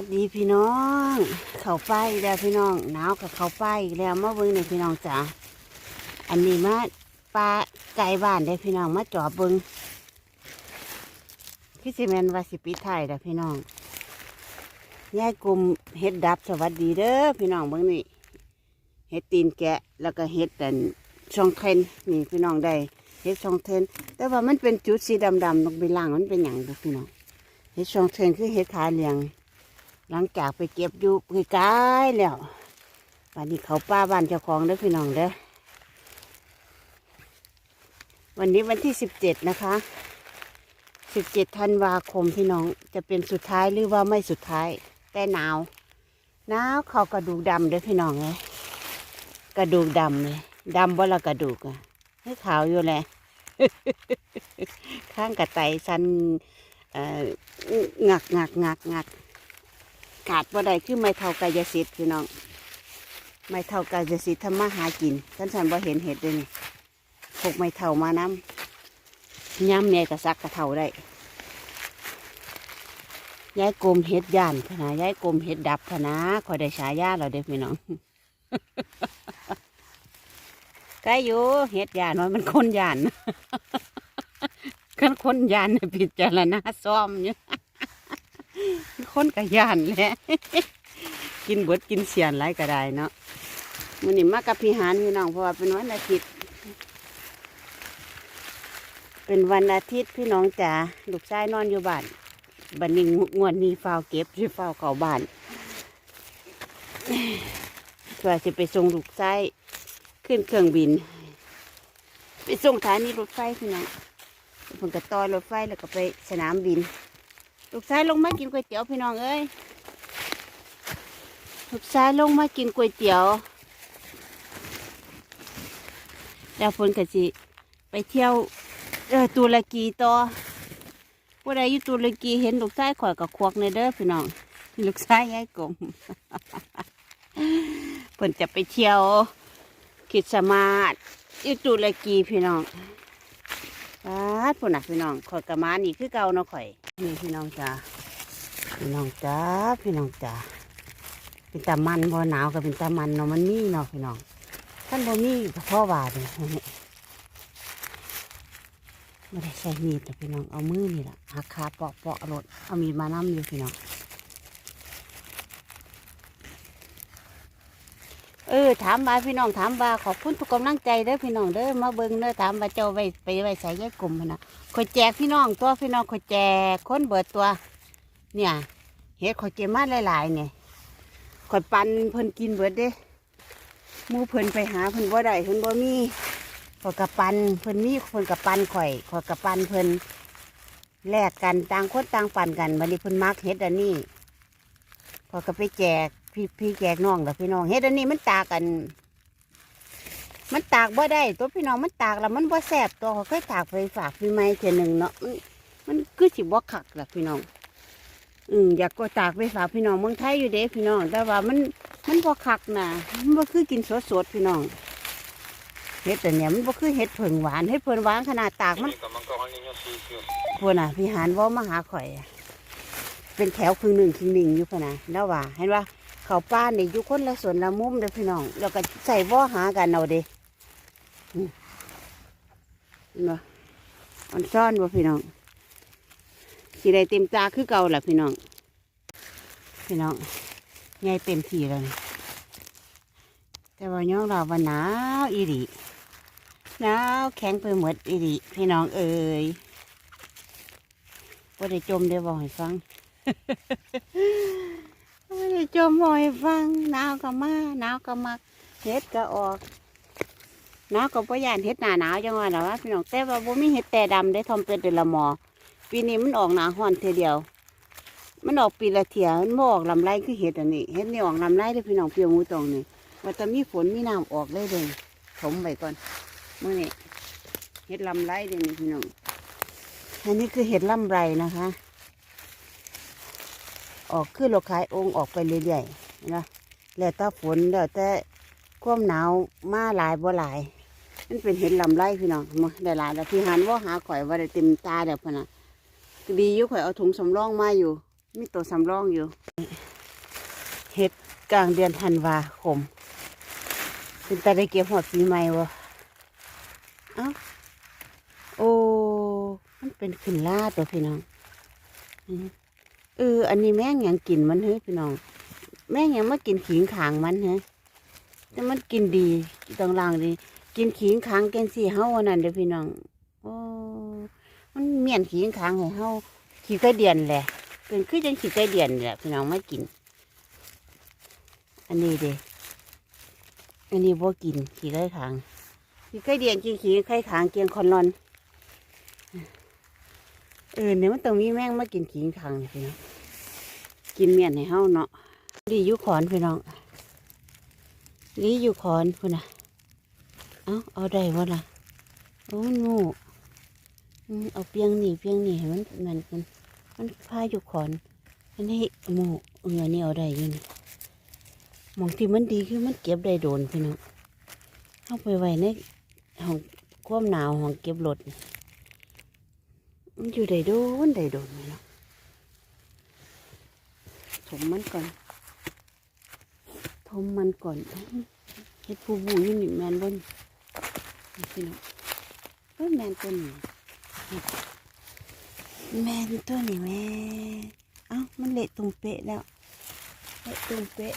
วัสดีพี่น้อง เขาไปแล้วพี่น้องหนาวกับเขาไปแล้วมาเบิ้งนี่พี่น้องจ๋าอันนี้มาปลาไก่บ้านได้พี่น้องมาจอบเบิ้งพี่ซีเมนวาสิปิไทยเด้พี่น้องยายกลุ่มเฮ็ดดับสวัสดีเด้อพี่น้องเบิ้งนี่เฮ็ดตีนแกะแล้วก็เฮ็ดดันช่องเทนนี่พี่น้องได้เฮ็ดช่องเทน แต่ว่ามันเป็นจุดสีดำๆตรงไปล่างมันเป็นอย่างเด้อพี่น้องเฮ็ดช่องเทนคือเฮ็ดขาเลียง หลังจากไปเก็บอยู่ไกลๆแล้ววันนี้เขาป้าบ้านเจ้าของเด้อพี่น้องเด้อวันนี้วันที่สิบเจ็ดนะคะสิบเจ็ดธันวาคมพี่น้องจะเป็นสุดท้ายหรือว่าไม่สุดท้าย แต่หนาวหนาวเขากระดูกดำเด้อพี่น้องเลยกระดูกดำเลยดำบ่ละกระดูกอะให้ขาวอยู่แหละข้างกระไตสันเอ่องักงักงักงัก ขาดบ่ได้คือไม่เท่ากายสิทธิ์พี่น้อง ไม่เท่ากายสิทธิ์ทำมาหากินท่านสันบ่เห็นเห็ดเลยนี่พกไม่เท่ามาน้ำย้ำเนี่ยกระซักกระเท่าได้ย้ายกลมเห็ดย่านพนะย้ายกลมเห็ดดับพนะคอยได้ฉายาเราเด้อพี่น้องใกล้อยู่เห็ดย่านว่ามันคนย่านกันคนย่านน่ะพิจารณาซ่อมอยู่ย คนกะยานแหละกินเบิดกินเสียนไรก็ได้เนาะมันนี่มากับพี่หานพี่น้องเพราะว่าเป็นวันอาทิตย์ เป็นวันอาทิตย์พี่น้องจ๋าลูกชายนอนอยู่บ้านบันนี้งวดนี้เฝ้าวเก็บสิเฝ้าวเข้าบ้านเพื่อจะไปส่งลูกชายขึ้นเครื่องบิน ไปส่งสถานีรถไฟพี่น้องเพิ่งกระต่อรถไฟแล้วก็ไปสนามบิน ลูกชายลงมากินก๋วยเตี๋ยวพี่น้องเอ้ยลูกชายลงมากินก๋วยเตี๋ยวแล้วฝนกะจิไปเที่ยวเออตุรกีต่อผู้ใดอยู่ตุรกีเห็นลูกชายข่อยกับควักในเด้อพี่น้องลูกชายยายกลมเพิ่นจะไปเที่ยวคิดสมาสอยู่ตุรกีพี่น้องปาดพุ่นน่ะพี่น้องข่อยกะมานี่คือเก่าเนาะข่อย นี่พี่น้องจ้าพี่น้องจ้าพี่น้องจ้าเป็นตามันบอหนาวก็เป็นตามันเนาะมันมีเนาะพี่น้องท่านบ่มีก็พ่อบาดเลยไม่ได้ใส่มีดแต่พี่น้องเอามือนี่แหละหักขาเปาะเปาะรถเอามีดมาน้ำอยู่พี่น้อง เออถามว่าพี่น้องถามว่าขอบคุณทุกกำลังใจเด้อพี่น้องเด้อมาเบิ่งเด้อถามว่าเจ้าไปไปไว้ใส่แยกกลุ่มนนะขอยแจกพี่น้องตัวพี่น้องขอยแจกคนเบิดตัว เนี่ยเฮ็ดขอยเก็บมาหลายๆเนี่ยขอยปันเพิ่นกินเบิดเด้หมูเพิ่นไปหาเพิ่นบ่ได้เพิ่นบ่มีขอยกับปันเพิ่นมีเพิ่นกับปันข่อยขอยกับปันเพิ่นแลกกันต่างคนต่างปันกันบัดนี้เพิ่นมักเฮ็ดอันนี้ขอยก็ไปแจก พี่พี่แจกน้องกับพี่น้องเฮ็ดอันนี้มันตากกัน มันตากบ่ได้ ตัวพี่น้องมันตากแล้วมันบ่แสบตัวเขาเคยตากไปฝากพี่ไม้เทียหนึ่งเนาะมันมันคือสิบ่คักล่ะพี่น้อง อืมอยากก็ตากไปฝากพี่น้องเมืองไทยอยู่เด้พี่น้อง แต่ว่ามันมันบ่คักนะมันบ่คือกินสดๆพี่น้องเห็ดแต่เนี่ยมันบ่คือเห็ดเผิงหวานเห็ดเผิงหวานขนาดตากมันพวกน่ะพี่หานว่ามาหาข่อยเป็นแถวครึ่งหนึ่งครึ่งหนึ่งอยู่พะนะแล้วว่าเห็นว่า เขาป้านี่อยู่คนละส่วนละมุมเด้อพี่น้อง แล้วก็ใส่ว่อหากันเอาเด้เนบ่มันซ่อนบ่พี่น้องสีได้เต็มตาคือเก่าแหละพี่น้อง พี่น้องใหญ่เต็มทีแล้วนี่แต่ว่าย่องเราว่าหนาวอีหลีหนาวแข็งไปหมดอีหลีพี่น้องเอ่ยว่าได้จมได้บอกให้ฟัง ว่ได้จมบอกให้ฟังหนาวก็มาหนาวก็มักเฮ็ดก็ออกหนาวก็บ่ยานเฮ็ดหนาหนาวจังว่าน่ะว่าพี่น้องแต่ว่าบ่มีเฮ็ดแต่ดำได้ทอมเป็นเดือนละหมอ ปีนี้มันออกหนาฮ้อนเทียเดียว มันออกปีละเที่ยมันบ่ออกลำไรคือเฮ็ดอันนี้เฮ็ดนี่ออกลำไรเด้พี่น้องเปียวหมูตองนี่ว่าแต่มีฝนมีน้ำออกเลยเด้อถมไปก่อนเมื้อนี้เฮ็ดลำไรเด้นี่พี่น้องอันนี้คือเฮ็ดลำไรนะคะ ออกคือเราขายองค์ออกไปเรื่อยๆนะแล้วแต่ฝนแล้วแต่ความหนาวมาหลายบ่หลาย มันเป็นเห็นลำไรพี่น้องมาได้หลายแล้วพี่หันว่าหาข่อยว่าได้เต็มตาเดี๋ยวพนะดีอยู่ข่อยเอาถุงสำรองมาอยู่ มีตัวสำรองอยู่เฮ็ดกลางเดือนธันวาคมเป็นตาได้เก็บหอดปีใหม่วะเอ้าโอ้ มันเป็นขึ้นลาตัวพี่น้องอื เออ อันนี้แม่งยังกินมันเฮ้ยพี่น้อง แม่งยังมากินขิงขางมันเฮ้ยแต่มันกินดีตรงล่างดี กินขิงขางแกงสี่เฮาวันนั้นเด้อพี่น้อง โอ้มันเมียนขิงขางให้เฮาขี้ไก่เดียนแหละ เป็นคือจังขี้ไก่เดียนแหละพี่น้องไมากิน อันนี้เด้อันนี้บ่กินขี้ไก่ขางขี้ไก่เดียนกินขี้ไก่ขางเกียงคอนรอนเออเนี่ยมันต้องมีแม่งมากินขิงขางพี่น้อง กินเมียนให้เฮาเนาะดีอยู่ขอนพี่น้องดีอยู่ขอนพุ่นนะเอาเอาได้วะล่ะโอ้โง่อืมเอาเปียงหนีเปียงหนีให้มันมันมันมันพาอยู่ขอนอันนี้หมูเอออันนี้เอาได้อยู่นี่มองที่มันดีคือมันเก็บได้โดนพี่น้องเอาไปไว้ในห้องความหนาวห้องเก็บรถมันอยู่ได้โดนได้โดนพี่น้อง ถมมันก่อน ถมมันก่อนเฮ็ดผู้บูอยู่นี่แมนบนพี่น้องเฮ้ยแมนตัวนี้แมนตัวนี้แม่เอ้ามันเละตรงเป๊ะแล้วเละตรงเป๊ะ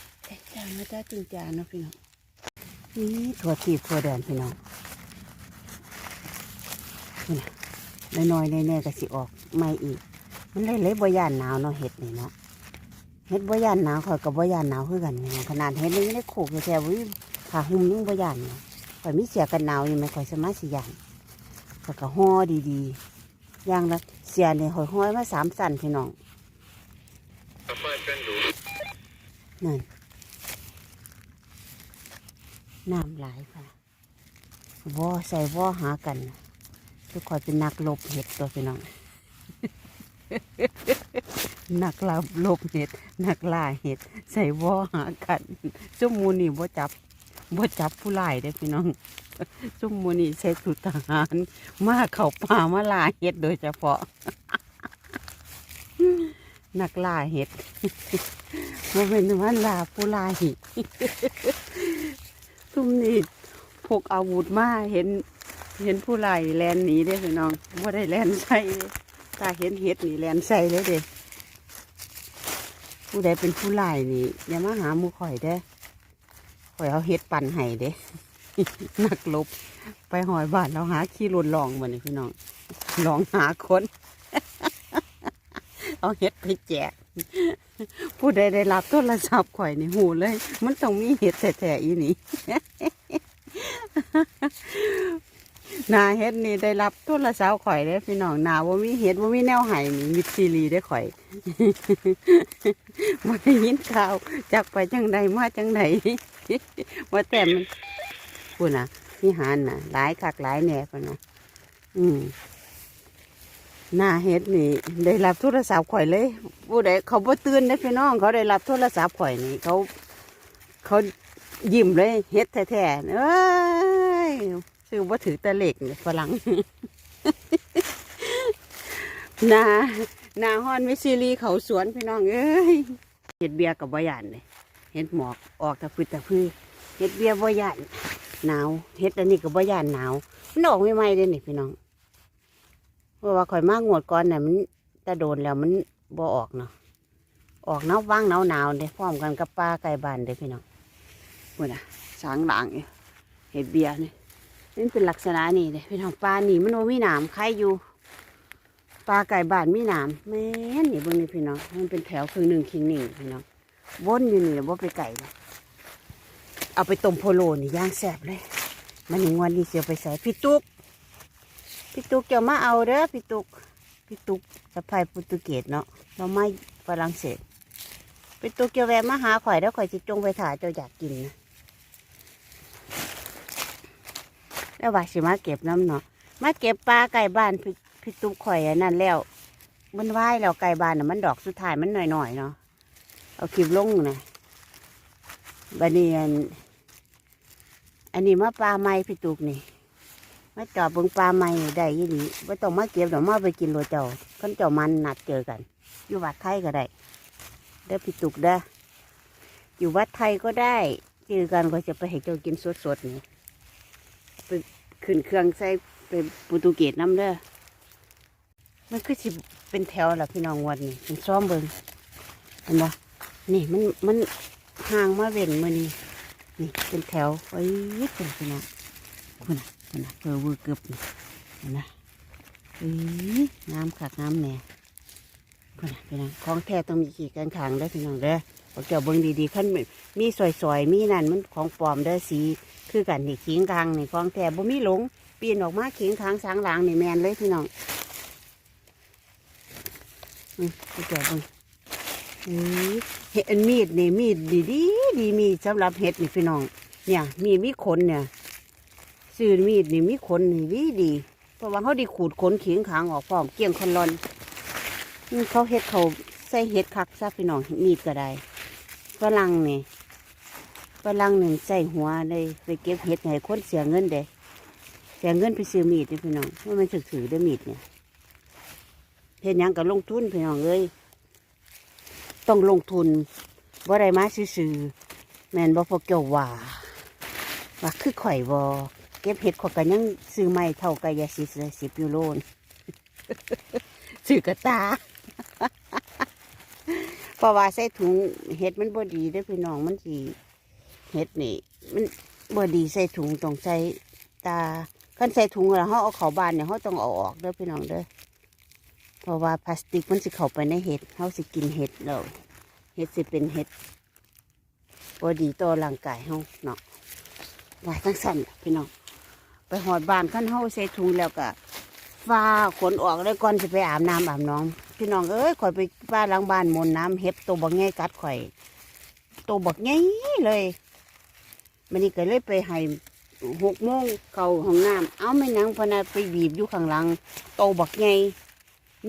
จานมาจ้าจริงจานเนาะพี่น้องนี่ถั่วทีบถั่วแดนพี่น้องนี่นะน้อยๆแน่ๆก็สิออกไม่อีก มันเลยเลยบ่ยานหนาวเนาะเห็ดนี่เนาะ เห็ดบ่ยานหนาวข่อยกับบ่ยานหนาวคือกันพี่น้องขนาดเห็ดนี่ยังได้โขกอยู่แถววิผ่าหุ้มยังบ่ยานเนาะข่อยมีเสียกันหนาวอยู่ไหมข่อยสามารถสิย่างข่อยก็ห่อดีๆย่างละเสียเนี่ยข่อยห่อยมาสามสั่นพี่น้องนั่นน้ำหลายค่ะวอใส่วอหากันทุกคนเป็นนักลบเห็ดตัวพี่น้อง นักลาลบเห็ด นักล่าเห็ด ใส่วอหากันจุ่มมูนี่บ่จับบ่จับผู้ร้ายเด้พี่น้องซุ่มมูนี่ใช้สุดทหาร มาเข้าป่ามาล่าเห็ดโดยเฉพาะ นักล่าเห็ดมาเป็นว่าล่าผู้ล่ซุ่มนี่พกอาวุธมาเห็น เห็นผู้ล่แลนหนีได้พี่น้องว่าได้แลนใส่เด้ถ้าเห็นเห็ดนี่แลนใส่เลยเด้ ผู้ใดเป็นผู้ล่านี่อย่ามาหามูข่อยเด้ข่อยเอาเห็ดปั่นให้เด้นักลบ ไปหอยบานเราหาขี้รุนลองมานี่พี่น้องลองหาคนเอาเห็ดไปแจกผู้ใดได้รับโทรศัพท์ข่อยนี่หูเลย มันต้องมีเห็ดแท้ๆอีนี่ นาเห็ดนี่ได้รับโทรศัพท์ข่อยเลยพี่น้องนาว่ามีเห็ดว่ามีแนวไห้นี่มิดซีรีได้ข่อยมาได้ยินข่าวจากไปจังใดมาจังใดว่าแต่มันพูดนะพี่หานนะหลายคักหลายแหน่พนนะอืมนาเฮ็ดนี่ ได้รับโทรศัพท์ข่อยเลยผู้ใดเขาบ่ตื่นได้พี่น้อง เขาได้รับโทรศัพท์ข่อยนี่ เขา เขายิ้มเลยเฮ็ดแท้ๆเอ้ย ซื้อบ่าถือแตะเหล็กนี่ฝรั่งนานาฮอนวิซิลีเขาสวนพี่น้องเอ้ยเฮ็ดเบียกับบ่ยานเลยเฮ็ดหมอกออกตะพื้นตะพื้นเฮ็ดเบียบ่ยานหนาวเฮ็ดอันนี้ก็บ่ย่านหนาวมันออกไม่ไหมเด้นี่พี่น้องเพราะว่าข่อยมากงวดก่อนน่ะมันแตะโดนแล้วมันบ่ออกเนาะออกหนาวว่างหนาวหนาวเด้พร้อมกันกับปลาไก่บานเด้พี่น้องพูดน่ะสางหลังเห็ดเบียร์นี่ย นี่เป็นลักษณะนี่เด้พี่น้องปลาหนีมันบ่มีหนามใครอยู่ปลาไก่บานมีหนามแม่นนี่เบิ่งนี่พี่น้องมันเป็นแถวครึ่งหนึ่งคิงหนึ่งพี่น้องวนอยู่นี่แหละบ่ไปไก่เลยเอาไปต้มโพโลนี่ย่างแซ่บเลย มันหนึ่งวันนี้เสียไปใส่พี่ตุกพี่ตุกจะมาเอาเด้อพี่ตุกพี่ตุกสะพายโปรตุเกสเนาะเราไม่ฝรั่งเศสพี่ตุกจะแวะมาหาข่อยแล้วข่อยจะจงไปถ่ายเจ้าอยากกินนะ แล้วว่าสิมาเก็บน้ำเนาะมาเก็บปลาไก่บ้านพี่พี่ตุกข่อยอันนั่นแล้ว มันไหวแล้วไก่บ้านน่ะมันดอกสุดท้ายมันหน่อยๆเนาะเอาคลิปลงนะบันนี้อันอันนี้มาปลาไม้พี่ตุกนี่มาจอบเบิ่งปลาไม้ได้ยี่นี่ว่าต้องมาเก็บเดี๋ยวมาไปกินโรเจ้าคนเจ้ามันนัดเจอกัน อยู่วัดไทยก็ได้ด้อพี่ตุกเด้ออยู่วัดไทยก็ได้เจอกันก็จะไปให้เจ้ากินสดๆนี่ ขึ้นเครื่องใส่ไปโปรตุเกสน้ำเด้อมันคือสิเป็นแถวล่ะพี่น้องวันนี้เป็นซ้อมเบิงเห็นบ่นี่มันมันห่างมาเว้นมานี่นี่เป็นแถวไว้เป็นพี่น้องคุณนะคุณนะเกลือเวอร์เกือบนี่เห็นนะเอ้ยงากงามแหน่พุ่นนะพี่น้องของแท้ต้องมีขีดกันขางเด้พี่น้องเด้อ บอกเจ้าเบิ่งดีๆขั้นมีสอยๆมีนั่นมันของปลอมเด้อสี คือกันนี่ขิงกลางนี่ของแท้บ่มีหลงปีนออกมาขิงค้างสางหลางนี่แมนเลยพี่น้องอืมบอกเจ้าเบิ่งเอ้ยเห็ดอันมีดนี่มีดดีดีดีมีสำหรับเห็ดนี่พี่น้อง เนี่ยมีมีขนเนี่ยซื้อมีดนี่มีขนนี่ดีดีเพราะว่าเขาดีขูดขนขิงขางออกพร้อมเกี่ยงคอนรอนเขาเฮ็ดเขาใส่เฮ็ดคักซะพี่น้องมีดก็ได้ ฝรั่งนี่ฝรั่งหนึ่งใส่หัวเลยไปเก็บเฮ็ดให้คนเสียเงินเด้เสียเงินไปซื้อมีดเด้อพี่น้องว่ามันถือๆได้มีดเนี่ยเฮ็ดยังก็ลงทุนพี่น้องเอ้ยต้องลงทุนบ่ได้มาซื่อๆแมนบ่พอเกี่ยวว่าว่าคือข่อยบ่เก็บเฮ็ดข่อยก็ยังซื้อไม่เท่ากับยาสิสิบยูโรนซื้อกระตา เพราะว่าใส่ถุงเห็ดมันบ่ดีเด้อพี่น้องมันสีเห็ดนี่ มันบ่ดีใส่ถุงต้องใส่ตาคันใส่ถุงแล้วเขาเอาเขาบานเนี่ยเขาต้องเอาออกเด้อพี่น้องเด้อเพราะว่าพลาสติกมันสิเข้าไปในเห็ดเขาสิกินเห็ดแล้วเห็ดสิเป็นเห็ดบ่ดีต่อร่างกายเขาเนาะว่าทั้งสั้นพี่น้องไปหอดบานขั้นเขาใส่ถุงแล้วก็ ฟ้าขนออกได้ก่อนจะไปอาบน้ำอาบน้อง พี่น้องเอ้ยข่อยไปป้าล้างบ้านมนน้ำเห็บตัวบักง่ายกัดข่อยตัวบักง่ายเลยมันนี่ก็เลยไปให้หกโมงเข้าห้องน้ำเอาไม่นังพนาไปบีบอยู่ข้างหลังโตบักง่าย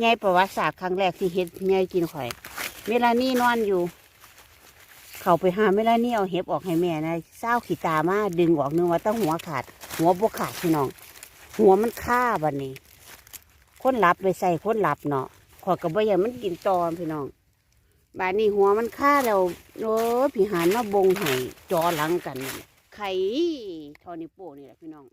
ง่ายประวัติศาสตร์ครั้งแรกที่เห็ดง่ายกินข่อย เวลานี่นอนอยู่ เขาไปหาเวลานี่เอาเห็บออกให้แม่นะเศร้าขีตามาดึงออกนึงว่าต้องหัวขาด หัวบวขาดพี่น้อง หัวมันฆ่าบันนี้ คนหลับไปใส่คนหลับเนาะขอยกับว่าอย่างมันกินตอนพี่น้องบานนี้หัวมันฆ่าเราโอ้ยพี่หานมาบงไห้จอหลังกันนั่นไข่ทอนิโป้นี่แหละพี่น้อง